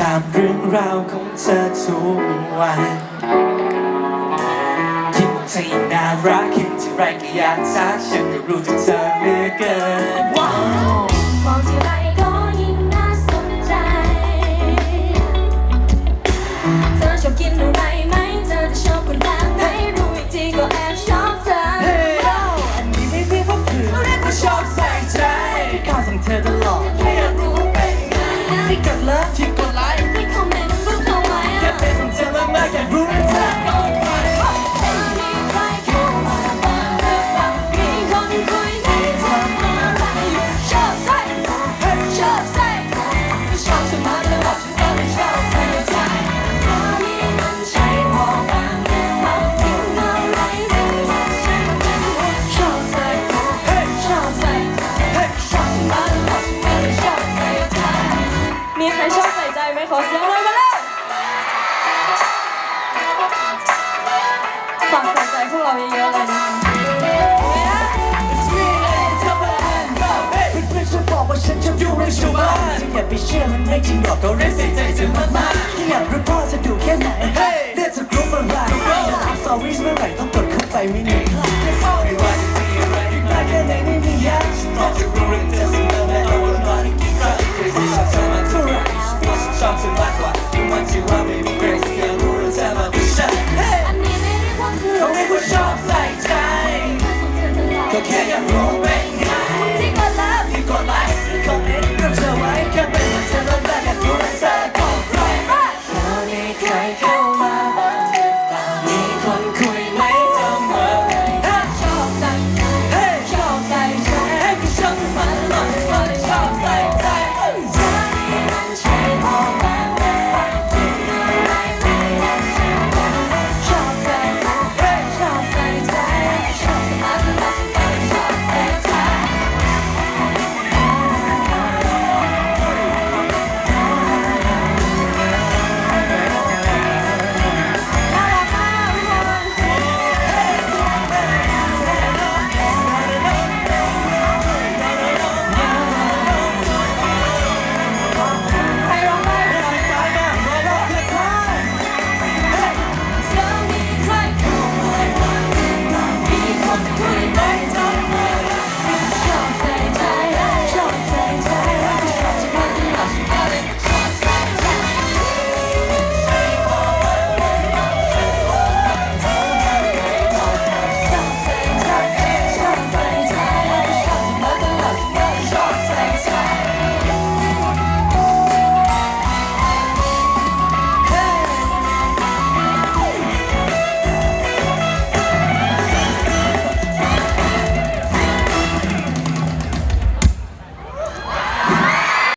ตามเรื่องราวของเธอทุกวันคิดว่าเธอน่ารักเห็นที่ไรก็อยากทักฉันก็รู้จักเธอเหลือเกิน ฉันชอบอยู่ในชาวบ้านฉันอย่าไปเชื่อมันไม่จริงหรอกก็เรื่อใส่ใจเธอมากๆาก ชอบใส่ใจ ก็แค่อยากรู้เป